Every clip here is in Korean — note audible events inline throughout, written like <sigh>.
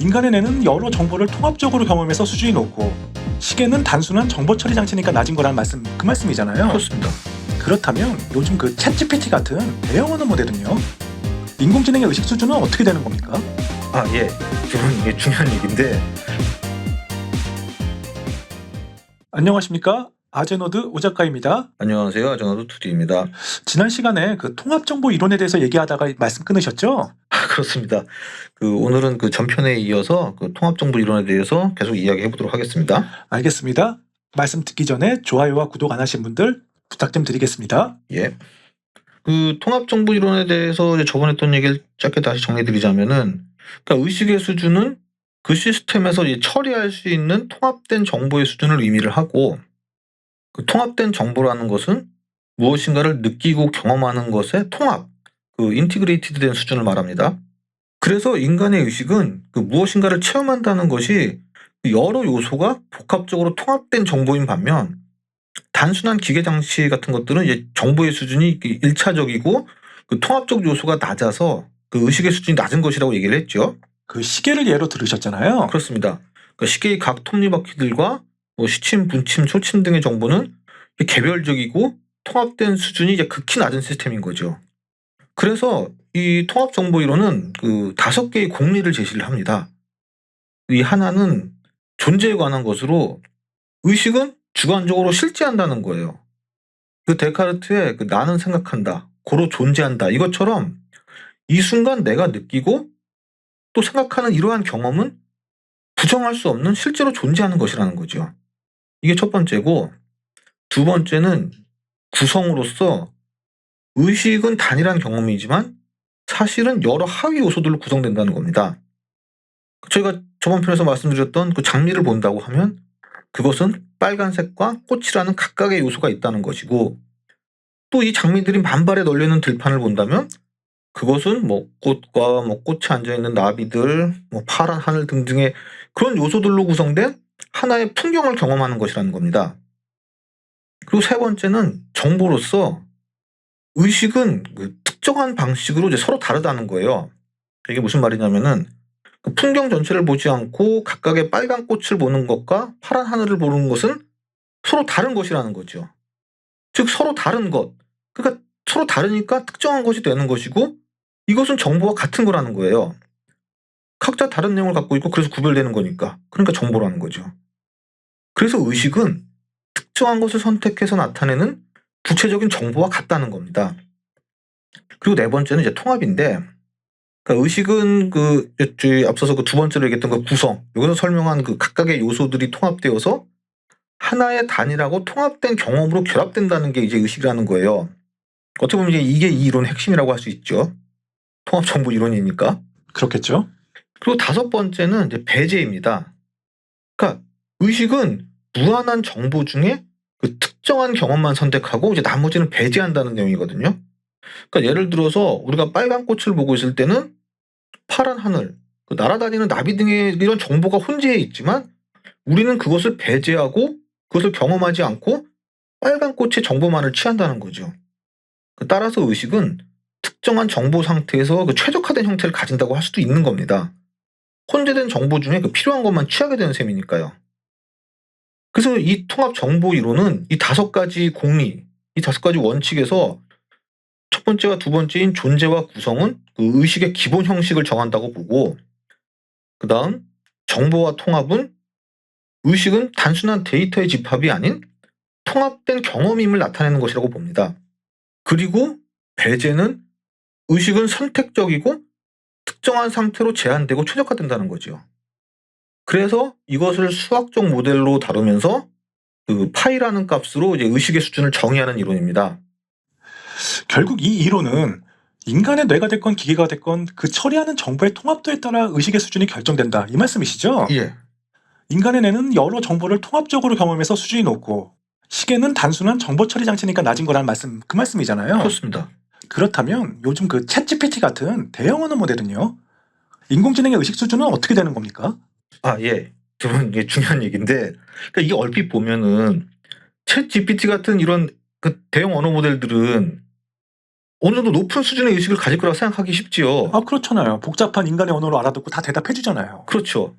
인간의 뇌는 여러 정보를 통합적으로 경험해서 수준이 높고 시계는 단순한 정보 처리 장치니까 낮은 거란 말씀 그 말씀이잖아요. 그렇습니다. 그렇다면 요즘 그 챗GPT 같은 대형 언어 모델은요? 인공지능의 의식 수준은 어떻게 되는 겁니까? 아 예, 그건 이게 중요한 얘기인데 안녕하십니까? 아제노드 오 작가입니다. 안녕하세요, 아정아도 투디입니다. 지난 시간에 그 통합 정보 이론에 대해서 얘기하다가 말씀 끊으셨죠? 아, 그렇습니다. 그 오늘은 그 전편에 이어서 그 통합 정보 이론에 대해서 계속 이야기해 보도록 하겠습니다. 알겠습니다. 말씀 듣기 전에 좋아요와 구독 안 하신 분들 부탁 좀 드리겠습니다. 예. 그 통합 정보 이론에 대해서 저번에 했던 얘기를 짧게 다시 정리해 드리자면은, 그러니까 의식의 수준은 그 시스템에서 처리할 수 있는 통합된 정보의 수준을 의미를 하고, 그 통합된 정보라는 것은 무엇인가를 느끼고 경험하는 것의 통합, 그 인티그레이티드 된 수준을 말합니다. 그래서 인간의 의식은 그 무엇인가를 체험한다는 것이 그 여러 요소가 복합적으로 통합된 정보인 반면 단순한 기계 장치 같은 것들은 이제 정보의 수준이 일차적이고 그 통합적 요소가 낮아서 그 의식의 수준이 낮은 것이라고 얘기를 했죠. 그 시계를 예로 들으셨잖아요. 그렇습니다. 그러니까 시계의 각 톱니바퀴들과 뭐 시침, 분침, 초침 등의 정보는 개별적이고 통합된 수준이 이제 극히 낮은 시스템인 거죠. 그래서 이 통합 정보 이론은 그 다섯 개의 공리를 제시를 합니다. 이 하나는 존재에 관한 것으로 의식은 주관적으로 실제한다는 거예요. 그 데카르트의 그 나는 생각한다, 고로 존재한다 이것처럼 이 순간 내가 느끼고 또 생각하는 이러한 경험은 부정할 수 없는 실제로 존재하는 것이라는 거죠. 이게 첫 번째고 두 번째는 구성으로서 의식은 단일한 경험이지만 사실은 여러 하위 요소들로 구성된다는 겁니다. 저희가 저번 편에서 말씀드렸던 그 장미를 본다고 하면 그것은 빨간색과 꽃이라는 각각의 요소가 있다는 것이고 또 이 장미들이 만발에 널려있는 들판을 본다면 그것은 뭐 꽃과 뭐 꽃에 앉아 있는 나비들, 뭐 파란 하늘 등등의 그런 요소들로 구성된 하나의 풍경을 경험하는 것이라는 겁니다. 그리고 세 번째는 정보로서 의식은 그 특정한 방식으로 이제 서로 다르다는 거예요. 이게 무슨 말이냐면은 그 풍경 전체를 보지 않고 각각의 빨간 꽃을 보는 것과 파란 하늘을 보는 것은 서로 다른 것이라는 거죠. 즉 서로 다른 것. 그러니까 서로 다르니까 특정한 것이 되는 것이고 이것은 정보와 같은 거라는 거예요. 각자 다른 내용을 갖고 있고 그래서 구별되는 거니까. 그러니까 정보라는 거죠. 그래서 의식은 특정한 것을 선택해서 나타내는 구체적인 정보와 같다는 겁니다. 그리고 네 번째는 이제 통합인데, 그러니까 의식은 그 앞서서 그 두 번째로 얘기했던 그 구성, 여기서 설명한 그 각각의 요소들이 통합되어서 하나의 단일하고 통합된 경험으로 결합된다는 게 이제 의식이라는 거예요. 어떻게 보면 이제 이게 이 이론의 핵심이라고 할 수 있죠. 통합 정보 이론이니까. 그렇겠죠? 그리고 다섯 번째는 이제 배제입니다. 그러니까 의식은 무한한 정보 중에 그 특정한 경험만 선택하고 이제 나머지는 배제한다는 내용이거든요. 그러니까 예를 들어서 우리가 빨간 꽃을 보고 있을 때는 파란 하늘, 그 날아다니는 나비 등의 이런 정보가 혼재해 있지만 우리는 그것을 배제하고 그것을 경험하지 않고 빨간 꽃의 정보만을 취한다는 거죠. 그 따라서 의식은 특정한 정보 상태에서 그 최적화된 형태를 가진다고 할 수도 있는 겁니다. 혼재된 정보 중에 그 필요한 것만 취하게 되는 셈이니까요. 그래서 이 통합 정보 이론은 이 다섯 가지 공리, 이 다섯 가지 원칙에서 첫 번째와 두 번째인 존재와 구성은 그 의식의 기본 형식을 정한다고 보고, 그 다음 정보와 통합은 의식은 단순한 데이터의 집합이 아닌 통합된 경험임을 나타내는 것이라고 봅니다. 그리고 배제는 의식은 선택적이고 특정한 상태로 제한되고 최적화된다는 거죠. 그래서 이것을 수학적 모델로 다루면서 그 파이라는 값으로 이제 의식의 수준을 정의하는 이론입니다. 결국 이 이론은 인간의 뇌가 됐건 기계가 됐건 그 처리하는 정보의 통합도에 따라 의식의 수준이 결정된다. 이 말씀이시죠? 예. 인간의 뇌는 여러 정보를 통합적으로 경험해서 수준이 높고 시계는 단순한 정보 처리 장치니까 낮은 거라는 말씀 그 말씀이잖아요. 그렇습니다. 그렇다면 요즘 그 챗GPT 같은 대형 언어 모델은요? 인공지능의 의식 수준은 어떻게 되는 겁니까? 아, 예. 그건 이게 중요한 얘기인데, 그러니까 이게 얼핏 보면은 챗 GPT 같은 이런 그 대형 언어 모델들은 어느 정도 높은 수준의 의식을 가질 거라고 생각하기 쉽지요. 아 그렇잖아요. 복잡한 인간의 언어로 알아듣고 다 대답해 주잖아요. 그렇죠.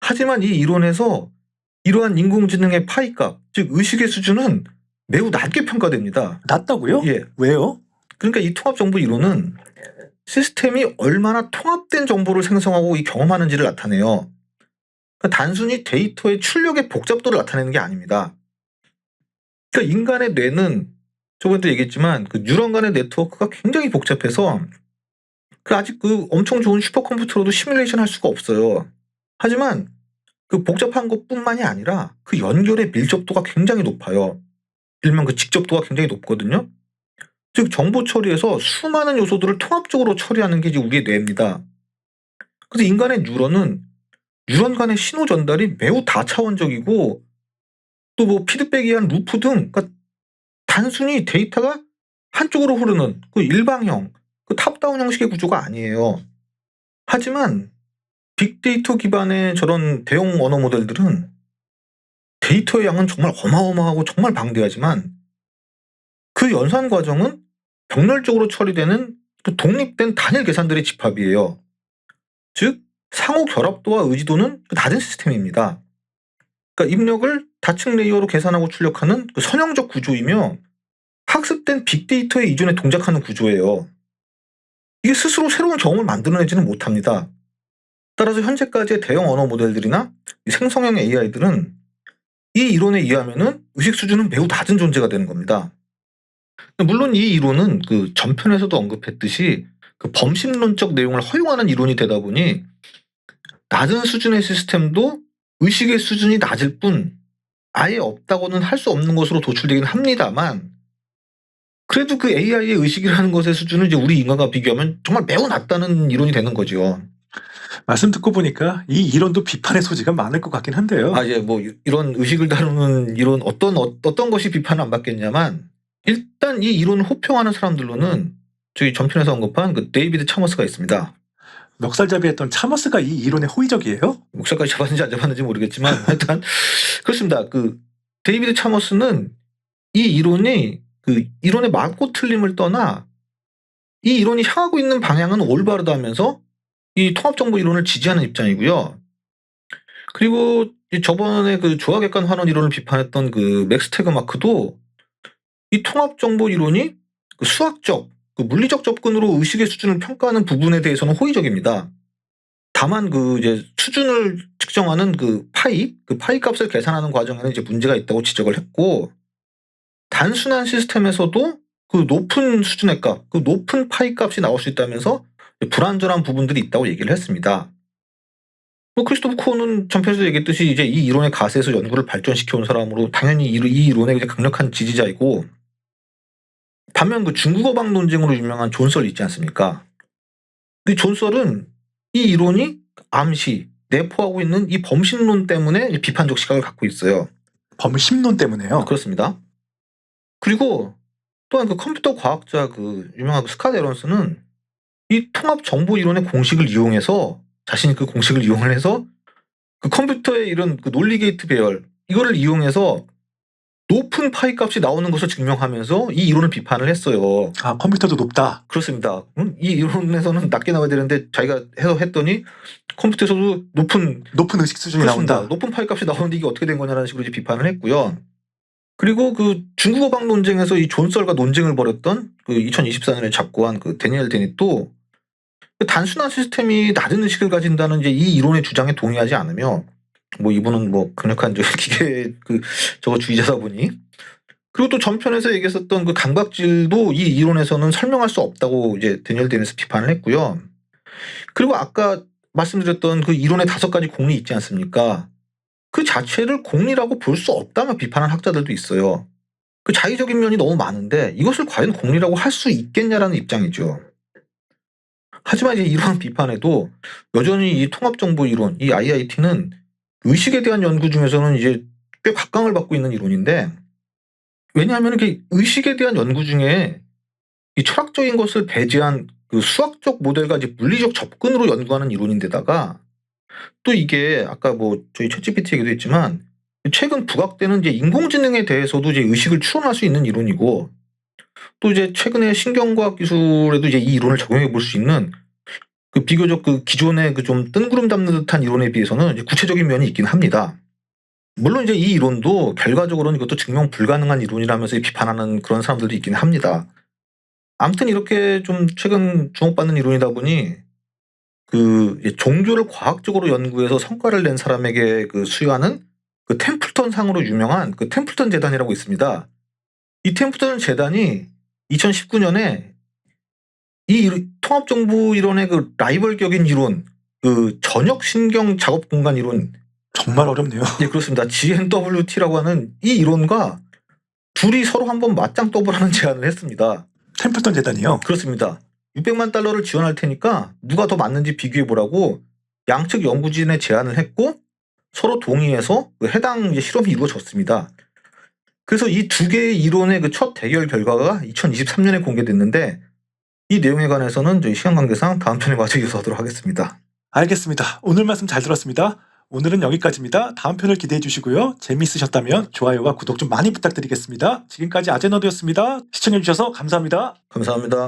하지만 이 이론에서 이러한 인공지능의 파이 값, 즉 의식의 수준은 매우 낮게 평가됩니다. 낮다고요? 예. 왜요? 그러니까 이 통합정보 이론은 시스템이 얼마나 통합된 정보를 생성하고 이 경험하는지를 나타내요. 그러니까 단순히 데이터의 출력의 복잡도를 나타내는 게 아닙니다. 그러니까 인간의 뇌는 저번에도 얘기했지만 그 뉴런 간의 네트워크가 굉장히 복잡해서 그 아직 그 엄청 좋은 슈퍼컴퓨터로도 시뮬레이션 할 수가 없어요. 하지만 그 복잡한 것뿐만이 아니라 그 연결의 밀접도가 굉장히 높아요. 일명 그 직접도가 굉장히 높거든요. 즉 정보 처리에서 수많은 요소들을 통합적으로 처리하는 게 이제 우리의 뇌입니다. 그래서 인간의 뉴런은 뉴런 간의 신호 전달이 매우 다차원적이고 또 뭐 피드백에 의한 루프 등 그러니까 단순히 데이터가 한쪽으로 흐르는 그 일방형, 그 탑다운 형식의 구조가 아니에요. 하지만 빅데이터 기반의 저런 대형 언어 모델들은 데이터의 양은 정말 어마어마하고 정말 방대하지만 그 연산 과정은 병렬적으로 처리되는 또 독립된 단일 계산들의 집합이에요. 즉 상호 결합도와 의지도는 그 낮은 시스템입니다. 그러니까 입력을 다층 레이어로 계산하고 출력하는 그 선형적 구조이며 학습된 빅데이터에 이전에 동작하는 구조예요. 이게 스스로 새로운 경험을 만들어내지는 못합니다. 따라서 현재까지의 대형 언어 모델들이나 이 생성형 AI들은 이 이론에 의하면은 의식 수준은 매우 낮은 존재가 되는 겁니다. 물론 이 이론은 그 전편에서도 언급했듯이 그 범심론적 내용을 허용하는 이론이 되다 보니 낮은 수준의 시스템도 의식의 수준이 낮을 뿐 아예 없다고는 할 수 없는 것으로 도출되긴 합니다만 그래도 그 AI의 의식이라는 것의 수준은 이제 우리 인간과 비교하면 정말 매우 낮다는 이론이 되는 거죠. 말씀 듣고 보니까 이 이론도 비판의 소지가 많을 것 같긴 한데요. 아, 예, 뭐, 이런 의식을 다루는 이론, 어떤, 어, 어떤 것이 비판을 안 받겠냐만, 일단 이 이론을 호평하는 사람들로는 저희 전편에서 언급한 그 데이비드 차머스가 있습니다. 멱살잡이 했던 차머스가 이 이론에 호의적이에요? 목사까지 잡았는지 안 잡았는지 모르겠지만, <laughs> 하여튼, 그렇습니다. 그, 데이비드 차머스는 이 이론이, 그, 이론의 맞고 틀림을 떠나, 이 이론이 향하고 있는 방향은 올바르다면서 이 통합정보 이론을 지지하는 입장이고요. 그리고 이 저번에 그 조화객관 환원 이론을 비판했던 그 맥스 테그마크도 이 통합정보 이론이 그 수학적, 그 물리적 접근으로 의식의 수준을 평가하는 부분에 대해서는 호의적입니다. 다만 그 이제 수준을 측정하는 그 파이, 그 파이 값을 계산하는 과정에는 이제 문제가 있다고 지적을 했고 단순한 시스템에서도 그 높은 수준의 값, 그 높은 파이 값이 나올 수 있다면서 불완전한 부분들이 있다고 얘기를 했습니다. 뭐 크리스토프 코는 전편에서 얘기했듯이 이제 이 이론의 가세에서 연구를 발전시켜 온 사람으로 당연히 이, 이 이론의 강력한 지지자이고 반면 그 중국어방 논쟁으로 유명한 존썰 있지 않습니까? 그 존썰은 이 이론이 암시, 내포하고 있는 이 범신론 때문에 비판적 시각을 갖고 있어요. 범심론 때문에요. 그렇습니다. 그리고 또한 그 컴퓨터 과학자 그 유명한 그 스캇 에런스는 이 통합 정보 이론의 공식을 이용해서 자신이 그 공식을 이용을 해서 그 컴퓨터의 이런 그 논리 게이트 배열 이거를 이용해서 높은 파이 값이 나오는 것을 증명하면서 이 이론을 비판을 했어요. 아 컴퓨터도 높다. 그렇습니다. 음, 이 이론에서는 낮게 나와야 되는데 자기가 해서 했더니 컴퓨터에서도 높은 높은 의식 수준이 그렇습니다. 나온다. 높은 파이 값이 나오는데 이게 어떻게 된 거냐라는 식으로 이제 비판을 했고요. 그리고 그 중국어방 논쟁에서 이 존썰과 논쟁을 벌였던 그 2024년에 작고한 그 데니엘 데닛도 그 단순한 시스템이 낮은 의식을 가진다는 이제 이 이론의 주장에 동의하지 않으며 뭐 이분은 뭐 강력한 저 <laughs> 기계 그 저거 주의자다 보니 그리고 또 전편에서 얘기했었던 그 강박질도 이 이론에서는 설명할 수 없다고 이제 데니엘 데니스 비판을 했고요. 그리고 아까 말씀드렸던 그 이론의 다섯 가지 공리 있지 않습니까? 그 자체를 공리라고 볼 수 없다며 비판하는 학자들도 있어요. 그 자의적인 면이 너무 많은데 이것을 과연 공리라고 할 수 있겠냐라는 입장이죠. 하지만 이제 이러한 비판에도 여전히 이 통합정보 이론, 이 IIT는 의식에 대한 연구 중에서는 이제 꽤 각광을 받고 있는 이론인데 왜냐하면 이게 의식에 대한 연구 중에 이 철학적인 것을 배제한 그 수학적 모델과 이제 물리적 접근으로 연구하는 이론인데다가 또 이게 아까 뭐 저희 챗GPT 얘기도 했지만 최근 부각되는 이제 인공지능에 대해서도 이제 의식을 추론할 수 있는 이론이고 또 이제 최근에 신경과학 기술에도 이제 이 이론을 적용해 볼 수 있는 그 비교적 그 기존의 그 좀 뜬구름 잡는 듯한 이론에 비해서는 구체적인 면이 있긴 합니다. 물론 이제 이 이론도 결과적으로는 이것도 증명 불가능한 이론이라면서 비판하는 그런 사람들도 있긴 합니다. 아무튼 이렇게 좀 최근 주목받는 이론이다 보니 그 종교를 과학적으로 연구해서 성과를 낸 사람에게 그 수여하는 그 템플턴 상으로 유명한 그 템플턴 재단이라고 있습니다. 이 템플턴 재단이 2019년에 이 통합정보 이론의 그 라이벌격인 이론, 그 전역 신경 작업 공간 이론, 정말 어렵네요. 네 그렇습니다. GNWT라고 하는 이 이론과 둘이 서로 한번 맞짱 떠보라는 <laughs> 제안을 했습니다. 템플턴 재단이요. 그렇습니다. 600만 달러를 지원할 테니까 누가 더 맞는지 비교해 보라고 양측 연구진에 제안을 했고 서로 동의해서 그 해당 실험이 이루어졌습니다. 그래서 이 두 개의 이론의 그 첫 대결 결과가 2023년에 공개됐는데 이 내용에 관해서는 저희 시간 관계상 다음 편에 마저 이어서하도록 하겠습니다. 알겠습니다. 오늘 말씀 잘 들었습니다. 오늘은 여기까지입니다. 다음 편을 기대해 주시고요. 재미있으셨다면 좋아요와 구독 좀 많이 부탁드리겠습니다. 지금까지 아제너드였습니다. 시청해 주셔서 감사합니다. 감사합니다.